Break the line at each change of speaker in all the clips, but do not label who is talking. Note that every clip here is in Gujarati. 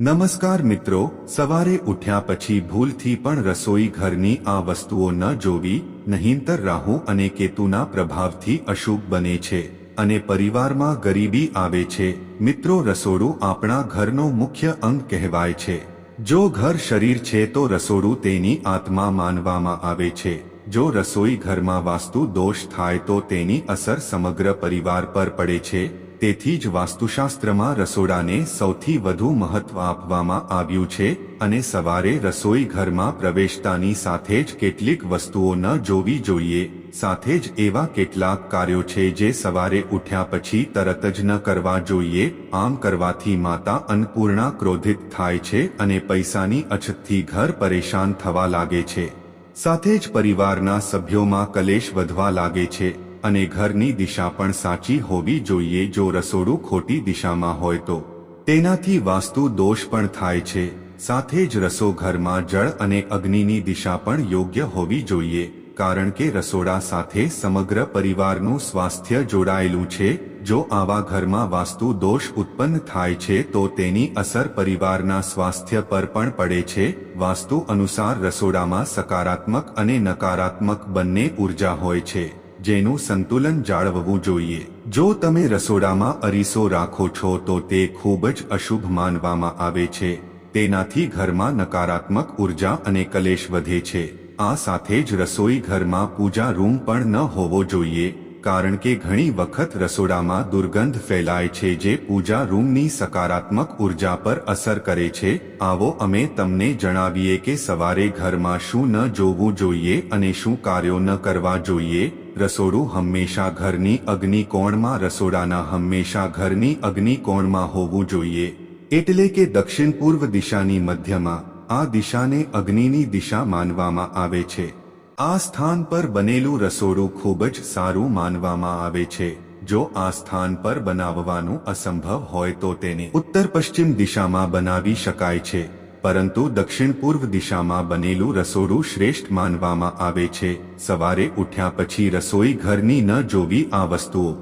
નમસ્કાર મિત્રો, સવારે ઉઠ્યા પછી ભૂલથી પણ રસોઈ ઘરની આ વસ્તુઓ ન જોવી, નહીંતર રાહુ અને કેતુના પ્રભાવથી અશુભ બને છે અને પરિવારમાં ગરીબી આવે છે. મિત્રો, રસોડું આપણા ઘરનો મુખ્ય અંગ કહેવાય છે. જો ઘર શરીર છે તો રસોડું તેની આત્મા માનવામાં આવે છે. જો રસોઈ ઘરમાં વાસ્તુ દોષ થાય તો તેની અસર સમગ્ર પરિવાર પર પડે છે. તેથી જ વાસ્તુશાસ્ત્રમાં રસોડાને સૌથી વધુ મહત્વ આપવામાં આવ્યું છે અને સવારે રસોઈ ઘરમાં પ્રવેશતાની સાથે જ કેટલીક વસ્તુઓ ન જોવી જોઈએ, સાથે જ એવા કેટલાક કાર્યો છે જે સવારે ઉઠ્યા પછી તરત જ ન કરવા જોઈએ, આમ કરવાથી માતા અન્નપૂર્ણા ક્રોધિત થાય છે અને પૈસાની અછતથી ઘર પરેશાન થવા લાગે છે. સાથે જ પરિવારના સભ્યોમાં કલેશ વધવા લાગે છે. અને ઘરની દિશા પણ સાચી હોવી જોઈએ જો રસોડું ખોટી દિશામાં હોય તો. તેનાથી વાસ્તુ દોષ પણ થાય છે. સાથે જ રસો ઘરમાં જળ અને અગ્નિની દિશા પણ યોગ્ય હોવી જોઈએ, કારણ કે રસોડા સાથે સમગ્ર પરિવારનું સ્વાસ્થ્ય જોડાયેલું છે. જો આવા ઘરમાં વાસ્તુ દોષ ઉત્પન્ન થાય છે તો તેની અસર પરિવારના સ્વાસ્થ્ય પર પણ પડે છે. વાસ્તુ અનુસાર રસોડામાં સકારાત્મક અને નકારાત્મક બંને ઊર્જા હોય છે. જેનું સંતુલન જાળવવું જોઈએ. જો તમે રસોડામાં અરીસો રાખો છો, તો તે ખૂબ જ અશુભ માનવામાં આવે છે. તેનાથી ઘરમાં નકારાત્મક ઊર્જા અને કલેશ વધે છે. આ સાથે જ રસોઈ ઘરમાં પૂજા રૂમ પણ ન હોવો જોઈએ, કારણ કે ઘણી વખત રસોડામાં દુર્ગંધ ફેલાય છે જે પૂજા રૂમની સકારાત્મક ઊર્જા પર અસર કરે છે. આવો અમે તમને જણાવીએ કે સવારે ઘરમાં શું ન જોવું જોઈએ અને શું કાર્યો ન કરવા જોઈએ. રસોડું હંમેશા ઘરની અગ્નિકોણમાં રસોડાના હંમેશા ઘરની અગ્નિકોણમાં હોવું જોઈએ. એટલે કે દક્ષિણ પૂર્વ દિશાની મધ્યમાં આ દિશાને અગ્નિની દિશા માનવામાં આવે છે. આ સ્થાન પર બનેલું રસોડું ખૂબ જ સારું માનવામાં આવે છે. જો આ સ્થાન પર બનાવવાનું અસંભવ હોય તો તેને ઉત્તર પશ્ચિમ દિશામાં બનાવી શકાય છે. પરંતુ દક્ષિણ પૂર્વ દિશામાં બનેલું રસોડું શ્રેષ્ઠ માનવામાં આવે છે. સવારે ઉઠ્યા પછી રસોઈ ઘરની ન જોવી આ વસ્તુઓ.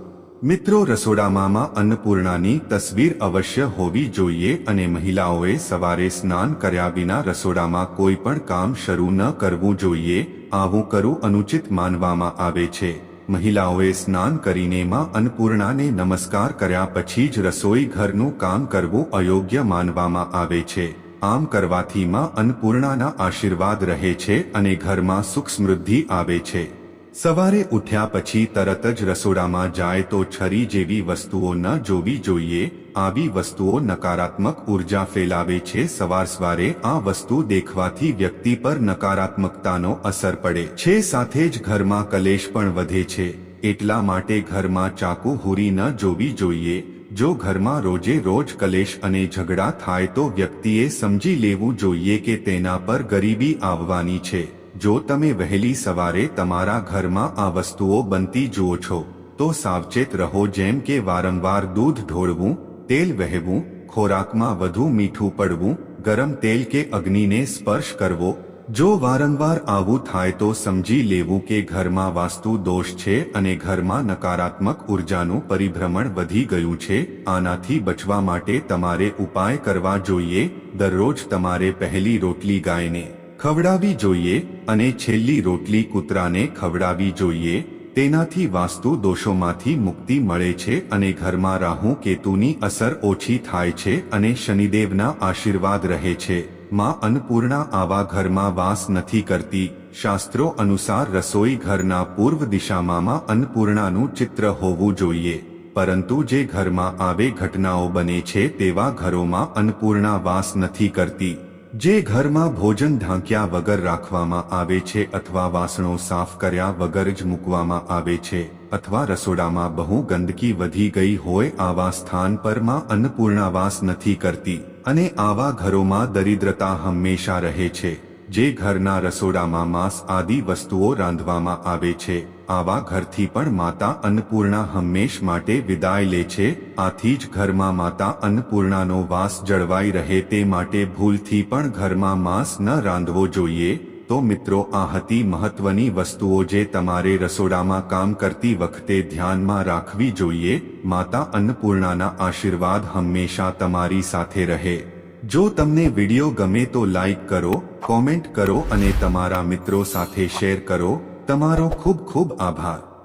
મિત્રો, રસોડામાં અન્નપૂર્ણાની તસવીર અવશ્ય હોવી જોઈએ અને મહિલાઓએ સવારે સ્નાન કર્યા વિના રસોડામાં કોઈ પણ કામ શરૂ ન કરવું જોઈએ. આવું કરવું અનુચિત માનવામાં આવે છે. મહિલાઓએ સ્નાન કરીને માં અન્નપૂર્ણાને નમસ્કાર કર્યા પછી જ રસોઈ ઘરનું કામ કરવું અયોગ્ય માનવામાં આવે છે. આમ કરવાથી માં અન્નપૂર્ણાના આશીર્વાદ રહે છે અને ઘરમાં સુખ સમૃદ્ધિ આવે છે. સવારે ઉઠ્યા પછી તરત જ રસોડામાં જાય તો છરી જેવી વસ્તુઓ ન જોવી જોઈએ, આવી વસ્તુઓ નકારાત્મક ઊર્જા ફેલાવે છે. સવાર સવારે આ વસ્તુ દેખવાથી વ્યક્તિ પર નકારાત્મકતાનો અસર પડે છે. સાથે જ ઘરમાં કલેશ પણ વધે છે. એટલા માટે ઘરમાં ચાકુ હુરી ન જોવી જોઈએ જો ઘરમાં રોજે રોજ કલેશ અને ઝઘડા થાય તો વ્યક્તિએ સમજી લેવું જોઈએ કે તેના પર ગરીબી આવવાની છે. જો તમે વહેલી સવારે તમારા ઘરમાં આ વસ્તુઓ બનતી જુઓ છો, તો સાવચેત રહો જેમ કે વારંવાર દૂધ ઢોળવું, તેલ વહેવું, ખોરાકમાં વધુ મીઠું પડવું, ગરમ તેલ કે અગ્નિને સ્પર્શ કરવો જો વારંવાર આવું થાય તો સમજી લેવું કે ઘરમાં વાસ્તુ દોષ છે અને ઘરમાં નકારાત્મક ઉર્જાનું પરિભ્રમણ વધી ગયું છે, આનાથી બચવા માટે તમારે ઉપાય કરવા જોઈએ, દરરોજ તમારે પહેલી રોટલી ગાયને ખવડાવી જોઈએ અને છેલ્લી રોટલી કૂતરાને ખવડાવી જોઈએ તેનાથી વાસ્તુ દોષોમાંથી મુક્તિ મળે છે અને ઘરમાં રાહુ કેતુની અસર ઓછી થાય છે અને શનિદેવના આશીર્વાદ રહે છે. માં અન્નપૂર્ણા આવા ઘરમાં વાસ નથી કરતી. શાસ્ત્રો અનુસાર રસોઈ ઘરના પૂર્વ દિશામાં અન્નપૂર્ણાનું ચિત્ર હોવું જોઈએ. પરંતુ જે ઘરમાં આવે ઘટનાઓ બને છે તેવા ઘરોમાં અન્નપૂર્ણા વાસ નથી કરતી. જે ઘરમાં ભોજન ઢાંક્યા વગર રાખવામાં આવે છે અથવા વાસણો સાફ કર્યા વગર જ મૂકવામાં આવે છે અથવા રસોડામાં બહુ ગંદકી વધી ગઈ હોય આવા સ્થાન પરમાં અન્નપૂર્ણાવાસ નથી કરતી અને આવા ઘરોમાં દરિદ્રતા હંમેશા રહે છે. જે ઘરના રસોડામાં માંસ આદિ વસ્તુઓ રાંધવામાં આવે છે, આવા ઘરથી પણ માતા અન્નપૂર્ણા હંમેશ માટે વિદાય લે છે, આથી જ ઘરમાં માતા અન્નપૂર્ણાનો વાસ જળવાઈ રહે તે માટે ભૂલથી પણ ઘરમાં માંસ ન રાંધવો જોઈએ. તો મિત્રો, આ હતી મહત્વની વસ્તુઓ જે તમારે રસોડામાં કામ કરતી વખતે ધ્યાનમાં રાખવી જોઈએ. માતા અન્નપૂર્ણાના આશીર્વાદ હંમેશા તમારી સાથે રહે. જો તમને વિડિયો ગમે તો લાઈક કરો, કોમેન્ટ કરો અને તમારા મિત્રો સાથે શેર કરો. તમારો ખૂબ ખૂબ આભાર.